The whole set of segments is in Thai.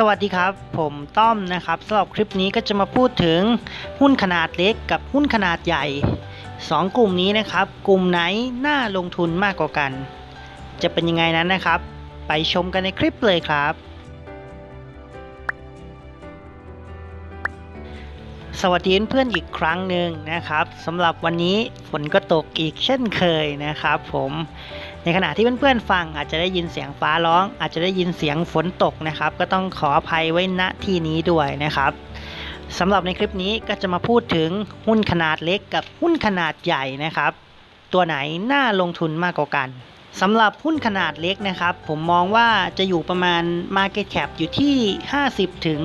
สวัสดีครับ ผมต้อมนะครับสำหรับคลิปนี้ก็จะมาพูดถึงหุ้นขนาดเล็กกับหุ้นขนาดใหญ่ 2 กลุ่มนี้นะครับ กลุ่มไหนน่าลงทุนมากกว่ากัน จะเป็นยังไงนั้นนะครับ ไปชมกันในคลิปเลยครับ สวัสดีเพื่อนอีกครั้งหนึ่งนะครับสำหรับวันนี้ฝนก็ตกอีกเช่นเคยนะครับ ผม ในขณะที่เพื่อนๆฟังอาจจะได้ยินเสียงฟ้าร้อง อาจจะได้ยินเสียงฝนตกนะครับ ก็ต้องขออภัยไว้ณที่นี้ด้วยนะครับสำหรับในคลิปนี้ก็จะมาพูดถึงหุ้นขนาดเล็กกับหุ้นขนาดใหญ่นะครับ ตัวไหนน่าลงทุนมากกว่ากันสำหรับหุ้นขนาดเล็กนะครับ ผมมองว่าจะอยู่ประมาณ Market Cap อยู่ที่ 50 ถึง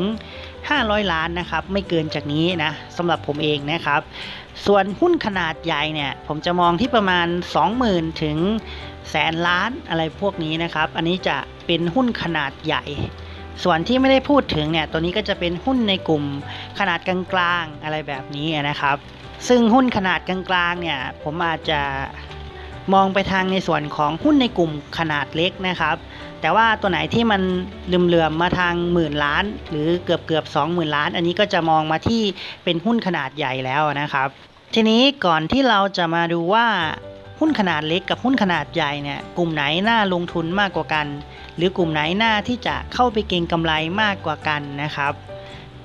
500 ล้านนะครับ ไม่เกินจากนี้นะสำหรับผมเองนะครับ ส่วนหุ้นขนาดใหญ่เนี่ย ผมจะมองที่ประมาณ 20,000 ถึง แสนล้านอะไรพวกนี้นะครับ อันนี้จะเป็นหุ้นขนาดใหญ่ ส่วนที่ไม่ได้พูดถึงเนี่ย ตัวนี้ก็จะเป็นหุ้นในกลุ่มขนาดกลางๆอะไรแบบนี้นะครับ ซึ่งหุ้นขนาดกลางๆเนี่ย ผมอาจจะมองไปทางในส่วนของหุ้นในกลุ่มขนาดเล็กนะครับ แต่ว่าตัวไหนที่มันเหลื่อมๆมาทางหมื่นล้าน หรือเกือบเกือบสองหมื่นล้าน อันนี้ก็จะมองมาที่เป็นหุ้นขนาดใหญ่แล้วนะครับ ทีนี้ก่อนที่เราจะมาดูว่า หุ้นขนาดเล็กกับหุ้นขนาดใหญ่เนี่ยกลุ่มไหนน่าลงทุนมากกว่ากัน หรือกลุ่มไหนน่าที่จะเข้าไปเก็งกำไรมากกว่ากันนะครับ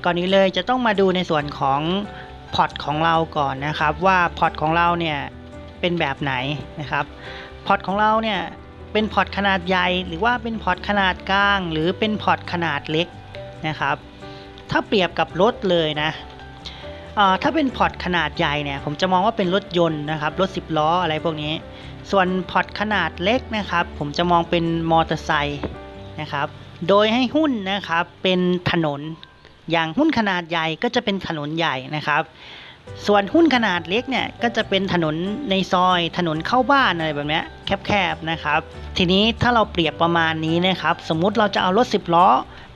ก่อนนี้เลยจะต้องมาดูในส่วนของพอร์ตของเราก่อนนะครับ ว่าพอร์ตของเราเนี่ยเป็นแบบไหนนะครับพอร์ตของเราเนี่ยเป็นพอร์ตขนาดใหญ่หรือว่าเป็นพอร์ตขนาดกลาง หรือเป็นพอร์ตขนาดเล็กนะครับ ถ้าเปรียบกับรถเลยนะ ถ้าเป็นพอร์ตขนาดใหญ่เนี่ยผมจะมองว่าเป็นรถยนต์นะครับรถ10 ล้ออะไรพวกนี้ ส่วนพอร์ตขนาดเล็กนะครับ ผมจะมองเป็นมอเตอร์ไซค์นะครับโดยให้หุ้นนะครับเป็นถนน อย่างหุ้นขนาดใหญ่ก็จะเป็นถนนใหญ่นะครับ ส่วนหุ้นขนาดเล็กเนี่ยก็จะเป็นถนนในซอยถนนเข้าบ้านอะไรแบบนี้แคบๆนะครับ ทีนี้ถ้าเราเปรียบประมาณนี้นะครับ สมมุติเราจะเอารถ 10 ล้อ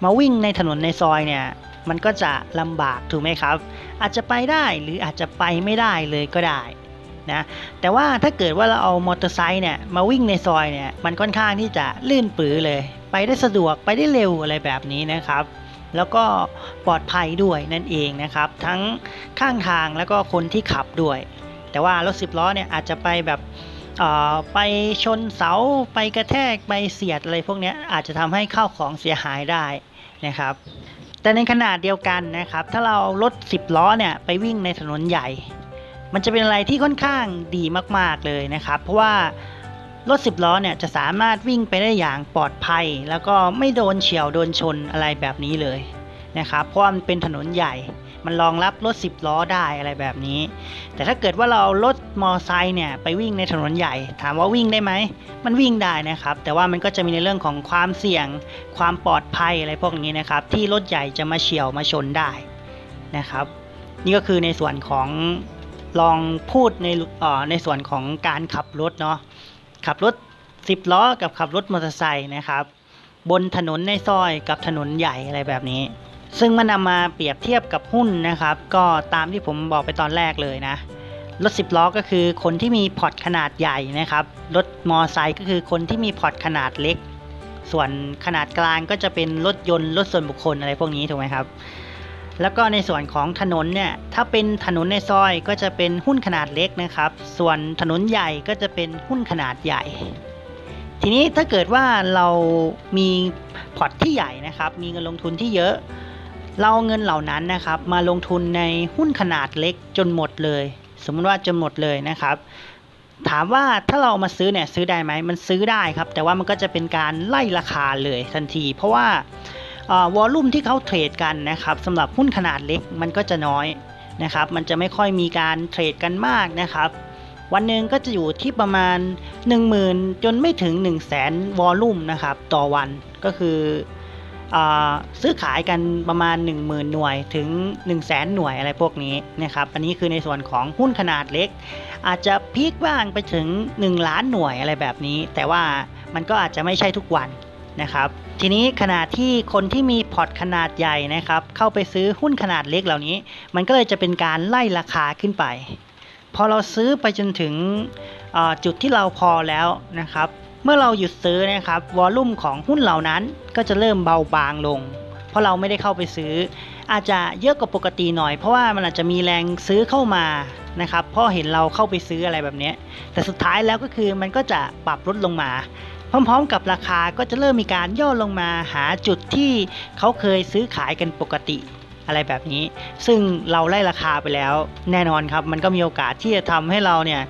มาวิ่งในถนนในซอยเนี่ย มันก็จะลำบากถูกไหมครับ อาจจะไปได้หรืออาจจะไปไม่ได้เลยก็ได้นะแต่ว่าถ้าเกิดว่าเราเอามอเตอร์ไซค์เนี่ยมาวิ่งในซอยเนี่ยมันค่อนข้างที่จะลื่นปือเลย ไปได้สะดวกไปได้เร็วอะไรแบบนี้นะครับ แล้วก็ปลอดภัยด้วยนั่นเองนะครับ ทั้งข้างทางแล้วก็คนที่ขับด้วย แต่ว่ารถสิบล้อเนี่ยอาจจะไปแบบไปชนเสาไปกระแทกไปเสียดอะไรพวกนี้อาจจะทำให้ข้าวของเสียหายได้นะครับ แต่ในขนาดเดียวกันนะครับ ถ้าเรารถ 10 ล้อเนี่ยไปวิ่งในถนนใหญ่ มันจะเป็นอะไรที่ค่อนข้างดีมาก ๆเลยนะครับ เพราะว่ารถ 10 ล้อเนี่ยจะสามารถวิ่งไปได้อย่างปลอดภัย แล้วก็ไม่โดนเฉียวโดนชนอะไรแบบนี้เลยนะครับ เพราะมันเป็นถนนใหญ่ มันรองรับรถ 10 ล้อได้อะไรแบบนี้ แต่ถ้าเกิดว่าเราเอารถมอไซค์เนี่ยไปวิ่งในถนนใหญ่ ถามว่าวิ่งได้ไหม มันวิ่งได้นะครับ แต่ว่ามันก็จะมีในเรื่องของความเสี่ยง ความปลอดภัยอะไรพวกนี้นะครับ ที่รถใหญ่จะมาเฉียวมาชนได้นะครับ นี่ก็คือในส่วนของลองพูดในเอ่อในส่วนของการขับรถเนาะขับรถ 10 ล้อกับขับรถมอเตอร์ไซค์นะครับ บนถนนในซอยกับถนนใหญ่อะไรแบบนี้ ซึ่งมันนำมาเปรียบเทียบกับหุ้นนะครับ ก็ตามที่ผมบอกไปตอนแรกเลยนะ รถ 10 ล้อก็คือคนที่มีพอร์ตขนาดใหญ่นะครับ รถมอไซค์ก็คือคนที่มีพอร์ตขนาดเล็ก ส่วนขนาดกลางก็จะเป็นรถยนต์รถส่วนบุคคลอะไรพวกนี้ถูกไหมครับ แล้วก็ในส่วนของถนนเนี่ย ถ้าเป็นถนนในซอยก็จะเป็นหุ้นขนาดเล็กนะครับ ส่วนถนนใหญ่ก็จะเป็นหุ้นขนาดใหญ่ทีนี้ถ้าเกิดว่าเรามีพอร์ตที่ใหญ่นะครับ มีเงินลงทุนที่เยอะ เราเอาเงินเหล่านั้นนะครับ มาลงทุนในหุ้นขนาดเล็กจนหมดเลย สมมติว่าจนหมดเลยนะครับ ถามว่าถ้าเรามาซื้อเนี่ยซื้อได้ไหมมันซื้อได้ครับ แต่ว่ามันก็จะเป็นการไล่ราคาเลยทันที เพราะว่าวอลลุ่มที่เขาเทรดกันนะครับสำหรับหุ้นขนาดเล็กมันก็จะน้อยนะครับ มันจะไม่ค่อยมีการเทรดกันมากนะครับ วันหนึ่งก็จะอยู่ที่ประมาณ 10,000 จนไม่ถึง 1 0 0 0 0แสนวอลลุ่มนะครับ ต่อวันก็คือ ซื้อขายกันประมาณ 10,000 หน่วยถึง 1 0 0 0 0แสนหน่วยอะไรพวกนี้นะครับอันนี้คือในส่วนของหุ้นขนาดเล็ก อาจจะพีคบ้างไปถึง 1 ล้านหน่วยอะไรแบบนี้ แต่ว่ามันก็อาจจะไม่ใช่ทุกวันนะครับทีนี้ขนาดที่คนที่มีพอร์ตขนาดใหญ่นะครับเข้าไปซื้อหุ้นขนาดเล็กเหล่านี้ มันก็เลยจะเป็นการไล่ราคาขึ้นไป พอเราซื้อไปจนถึงจุดที่เราพอแล้วนะครับ เมื่อเราหยุดซื้อนะครับวอลลุ่มของหุ้นเหล่านั้นก็จะเริ่มเบาบางลง เพราะเราไม่ได้เข้าไปซื้อ อาจจะเยอะกว่าปกติหน่อย เพราะว่ามันอาจจะมีแรงซื้อเข้ามานะครับเพราะเห็นเราเข้าไปซื้ออะไรแบบนี้แต่สุดท้ายแล้วก็คือมันก็จะปรับลดลงมา พร้อมๆ กับราคาก็จะเริ่มมีการย่อลงมาหาจุดที่เขาเคยซื้อขายกันปกติอะไรแบบนี้ ซึ่งเราไล่ราคาไปแล้ว แน่นอนครับ มันก็มีโอกาสที่จะทำให้เราเนี่ย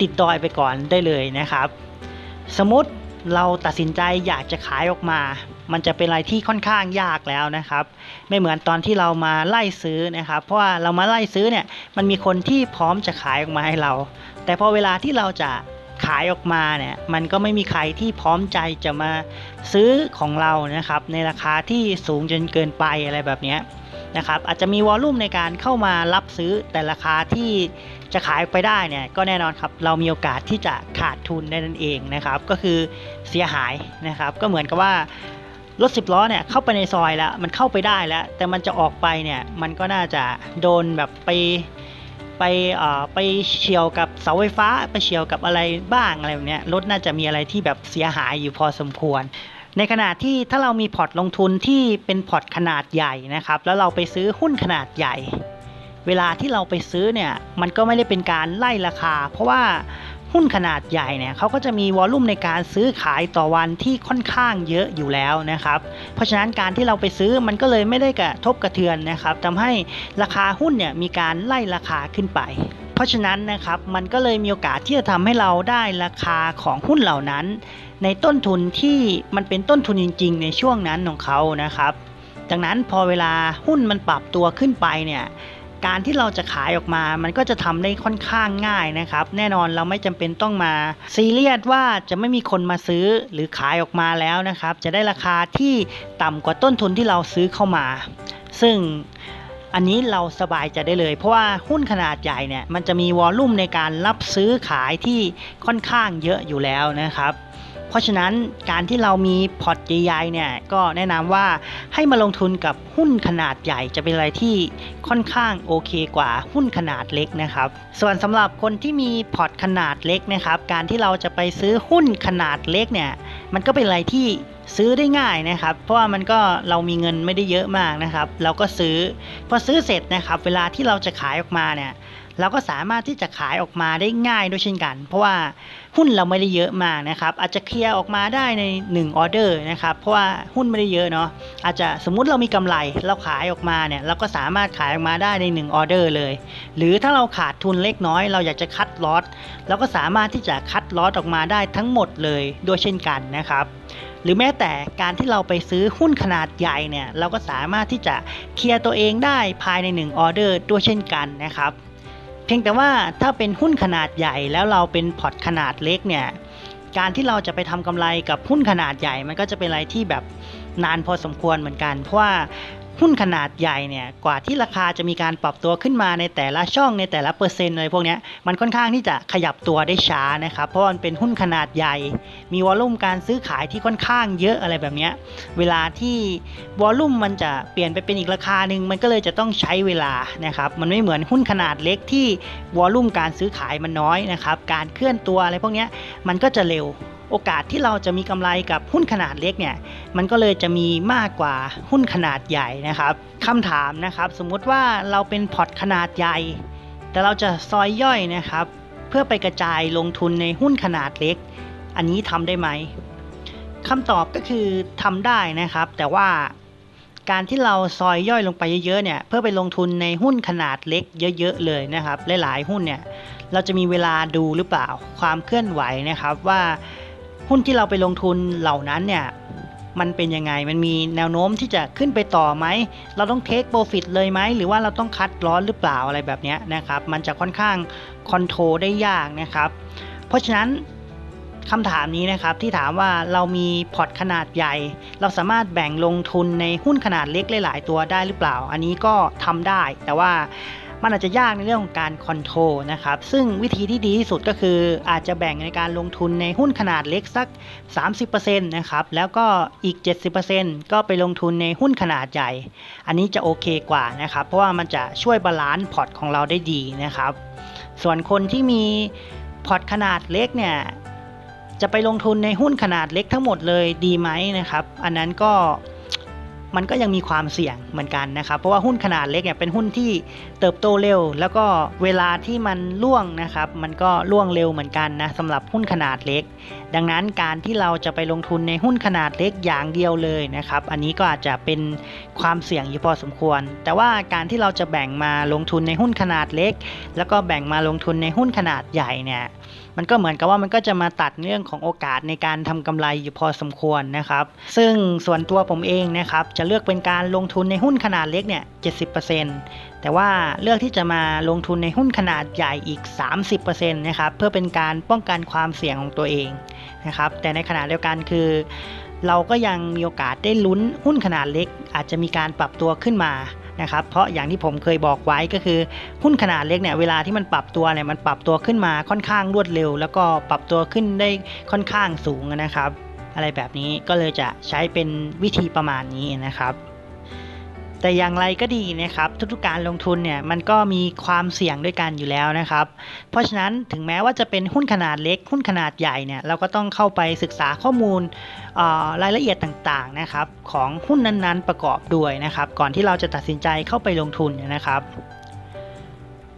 ติดดอยไปก่อนได้เลยนะครับ สมมติเราตัดสินใจอยากจะขายออกมา มันจะเป็นอะไรที่ค่อนข้างยากแล้วนะครับ ไม่เหมือนตอนที่เรามาไล่ซื้อนะครับ เพราะว่าเรามาไล่ซื้อเนี่ย มันมีคนที่พร้อมจะขายออกมาให้เรา แต่พอเวลาที่เราจะขายออกมาเนี่ย มันก็ไม่มีใครที่พร้อมใจจะมาซื้อของเรานะครับ ในราคาที่สูงจนเกินไปอะไรแบบนี้ นะครับอาจจะมีวอลลุ่มในการเข้ามารับซื้อแต่ราคาที่จะขายไปได้เนี่ยก็แน่นอนครับเรามีโอกาสที่จะขาดทุนได้นั่นเองนะครับก็คือเสียหายนะครับก็เหมือนกับว่ารถสิบล้อเนี่ยเข้าไปในซอยแล้วมันเข้าไปได้แล้ว แต่มันจะออกไปเนี่ยมันก็น่าจะโดนแบบไปไปเอ่อไปเฉียวกับเสาไฟฟ้าไปเฉียวกับอะไรบ้างอะไรแบบเนี้ยรถน่าจะมีอะไรที่แบบเสียหายอยู่พอสมควร ในขณะที่ถ้าเรามีพอร์ตลงทุนที่เป็นพอร์ตขนาดใหญ่นะครับ แล้วเราไปซื้อหุ้นขนาดใหญ่ เวลาที่เราไปซื้อเนี่ยมันก็ไม่ได้เป็นการไล่ราคา เพราะว่าหุ้นขนาดใหญ่เนี่ยเขาก็จะมีวอลลุ่มในการซื้อขายต่อวันที่ค่อนข้างเยอะอยู่แล้วนะครับ เพราะฉะนั้นการที่เราไปซื้อมันก็เลยไม่ได้กระทบกระเทือนนะครับทำให้ราคาหุ้นเนี่ยมีการไล่ราคาขึ้นไป ราะฉะนั้นนะครับมันก็เลยมีโอกาสที่จะทำให้เราได้ราคาของหุ้นเหล่านั้น ในต้นทุนที่มันเป็นต้นทุนจริง ๆ ในช่วงนั้นของเขานะครับดังนั้นพอเวลาหุ้นมันปรับตัวขึ้นไปเนี่ยการที่เราจะขายออกมา มันก็จะทำได้ค่อนข้างง่ายนะครับ แน่นอนเราไม่จำเป็นต้องมาซีเรียสว่าจะไม่มีคนมาซื้อหรือขายออกมาแล้วนะครับ จะได้ราคาที่ต่ำกว่าต้นทุนที่เราซื้อเข้ามา ซึ่ง อันนี้เราสบายใจได้เลย เพราะว่าหุ้นขนาดใหญ่เนี่ยมันจะมีวอลลุ่มในการรับซื้อขายที่ค่อนข้างเยอะอยู่แล้วนะครับเพราะฉะนั้นการที่เรามีพอร์ตใหญ่ๆเนี่ยก็แนะนำว่าให้มาลงทุนกับหุ้นขนาดใหญ่จะเป็นอะไรที่ค่อนข้างโอเคกว่าหุ้นขนาดเล็กนะครับ ส่วนสำหรับคนที่มีพอร์ตขนาดเล็กนะครับ การที่เราจะไปซื้อหุ้นขนาดเล็กเนี่ยมันก็เป็นอะไรที่ ซื้อได้ง่ายนะครับ เพราะว่ามันก็เรามีเงินไม่ได้เยอะมากนะครับ เราก็ซื้อพอซื้อเสร็จนะครับ เวลาที่เราจะขายออกมาเนี่ยเราก็สามารถที่จะขายออกมาได้ง่ายด้วยเช่นกัน เพราะว่าหุ้นเราไม่ได้เยอะมากนะครับ อาจจะเคลียร์ออกมาได้ใน1ออเดอร์นะครับ เพราะว่าหุ้นไม่ได้เยอะเนาะ อาจจะสมมุติเรามีกำไรเราขายออกมาเนี่ยเราก็สามารถขายออกมาได้ใน1ออเดอร์เลย หรือถ้าเราขาดทุนเล็กน้อย เราอยากจะคัดลอตเราก็สามารถที่จะคัดลอตออกมาได้ทั้งหมดเลยด้วยเช่นกันนะครับ หรือแม้แต่การที่เราไปซื้อหุ้นขนาดใหญ่เนี่ยเราก็สามารถที่จะเคลียร์ตัวเองได้ภายใน 1 ออเดอร์ด้วยเช่นกันนะครับ เพียงแต่ว่าถ้าเป็นหุ้นขนาดใหญ่แล้วเราเป็นพอร์ตขนาดเล็กเนี่ยการที่เราจะไปทำกำไรกับหุ้นขนาดใหญ่ มันก็จะเป็นอะไรที่แบบนานพอสมควรเหมือนกัน เพราะว่า หุ้นขนาดใหญ่เนี่ยกว่าที่ราคาจะมีการปรับตัวขึ้นมาในแต่ละช่องในแต่ละเปอร์เซ็นต์อะไรพวกนี้มันค่อนข้างที่จะขยับตัวได้ช้านะครับ เพราะมันเป็นหุ้นขนาดใหญ่ มีวอลลุ่มการซื้อขายที่ค่อนข้างเยอะอะไรแบบนี้เวลาที่วอลลุ่มมันจะเปลี่ยนไปเป็นอีกราคาหนึ่งมันก็เลยจะต้องใช้เวลานะครับมันไม่เหมือนหุ้นขนาดเล็กที่วอลลุ่มการซื้อขายมันน้อยนะครับการเคลื่อนตัวอะไรพวกนี้มันก็จะเร็ว โอกาสที่เราจะมีกำไรกับหุ้นขนาดเล็กเนี่ยมันก็เลยจะมีมากกว่าหุ้นขนาดใหญ่นะครับคำถามนะครับ สมมุติว่าเราเป็นพอร์ตขนาดใหญ่ แต่เราจะซอยย่อยนะครับ เพื่อไปกระจายลงทุนในหุ้นขนาดเล็ก อันนี้ทำได้ไหมคำตอบก็คือทำได้นะครับ แต่ว่าการที่เราซอยย่อยลงไปเยอะๆเนี่ยเพื่อไปลงทุนในหุ้นขนาดเล็กเยอะๆเลยนะครับ หลายๆหุ้นเนี่ยเราจะมีเวลาดูหรือเปล่าความเคลื่อนไหวนะครับว่า หุ้นที่เราไปลงทุนเหล่านั้นเนี่ยมันเป็นยังไง มันมีแนวโน้มที่จะขึ้นไปต่อไหม เราต้องเทคโปรฟิตเลยไหม หรือว่าเราต้องคัดร้อนหรือเปล่าอะไรแบบนี้นะครับ มันจะค่อนข้างคอนโทรลได้ยากนะครับ เพราะฉะนั้นคำถามนี้นะครับที่ถามว่าเรามีพอร์ตขนาดใหญ่ เราสามารถแบ่งลงทุนในหุ้นขนาดเล็กหลาย ๆ ตัวได้หรือเปล่า อันนี้ก็ทำได้ แต่ว่า มันอาจจะยากในเรื่องของการคอนโทรลนะครับ ซึ่งวิธีที่ดีที่สุดก็คืออาจจะแบ่งในการลงทุนในหุ้นขนาดเล็กสัก 30%นะครับ แล้วก็อีก 70%ก็ไปลงทุนในหุ้นขนาดใหญ่ อันนี้จะโอเคกว่านะครับ เพราะว่ามันจะช่วยบาลานซ์พอร์ตของเราได้ดีนะครับ ส่วนคนที่มีพอร์ตขนาดเล็กเนี่ยจะไปลงทุนในหุ้นขนาดเล็กทั้งหมดเลยดีไหมนะครับ อันนั้นก็ มันก็ยังมีความเสี่ยงเหมือนกันนะครับ เพราะว่าหุ้นขนาดเล็กเนี่ยเป็นหุ้นที่เติบโตเร็ว แล้วก็เวลาที่มันล่วงนะครับ มันก็ล่วงเร็วเหมือนกันนะสำหรับหุ้นขนาดเล็ก ดังนั้นการที่เราจะไปลงทุนในหุ้นขนาดเล็กอย่างเดียวเลยนะครับ อันนี้ก็อาจจะเป็นความเสี่ยงอยู่พอสมควร แต่ว่าการที่เราจะแบ่งมาลงทุนในหุ้นขนาดเล็ก แล้วก็แบ่งมาลงทุนในหุ้นขนาดใหญ่เนี่ยมันก็เหมือนกับว่ามันก็จะมาตัดเรื่องของโอกาสในการทำกำไรอยู่พอสมควรนะครับ ซึ่งส่วนตัวผมเองนะครับจะเลือกเป็นการลงทุนในหุ้นขนาดเล็กเนี่ย70% แต่ว่าเลือกที่จะมาลงทุนในหุ้นขนาดใหญ่อีก 30%นะครับเพื่อเป็นการป้องกันความเสี่ยงของตัวเองนะครับแต่ในขณะเดียวกันคือ เราก็ยังมีโอกาสได้ลุ้นหุ้นขนาดเล็ก อาจจะมีการปรับตัวขึ้นมานะครับเพราะอย่างที่ผมเคยบอกไว้ก็คือหุ้นขนาดเล็กเนี่ยเวลาที่มันปรับตัวเนี่ยมันปรับตัวขึ้นมาค่อนข้างรวดเร็ว แล้วก็ปรับตัวขึ้นได้ค่อนข้างสูงนะครับ อะไรแบบนี้ก็เลยจะใช้เป็นวิธีประมาณนี้นะครับ แต่อย่างไรก็ดีนะครับทุกๆการลงทุนเนี่ยมันก็มีความเสี่ยงด้วยกันอยู่แล้วนะครับ เพราะฉะนั้นถึงแม้ว่าจะเป็นหุ้นขนาดเล็ก หุ้นขนาดใหญ่เนี่ยเราก็ต้องเข้าไปศึกษาข้อมูลรายละเอียดต่างๆนะครับของหุ้นนั้นๆประกอบด้วยนะครับ ก่อนที่เราจะตัดสินใจเข้าไปลงทุนนะครับ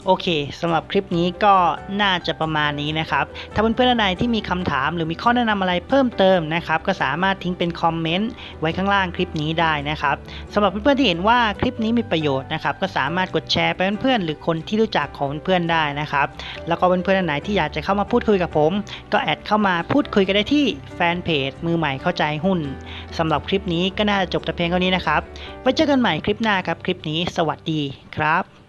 โอเคสำหรับคลิปนี้ก็น่าจะประมาณนี้นะครับ ถ้าเพื่อนๆท่านใดที่มีคำถามหรือมีข้อแนะนำอะไรเพิ่มเติมนะครับ ก็สามารถทิ้งเป็นคอมเมนต์ไว้ข้างล่างคลิปนี้ได้นะครับสำหรับเพื่อนๆที่เห็นว่าคลิปนี้มีประโยชน์นะครับก็สามารถกดแชร์ไปเพื่อนๆหรือคนที่รู้จักของเพื่อนๆได้นะครับ แล้วก็เพื่อนๆท่านไหนที่อยากจะเข้ามาพูดคุยกับผม ก็แอดเข้ามาพูดคุยกันได้ที่แฟนเพจมือใหม่เข้าใจหุ้นสำหรับคลิปนี้ก็น่าจะจบแต่เพียงเท่านี้นะครับไว้เจอกันใหม่คลิปหน้าครับคลิปนี้ สวัสดีครับ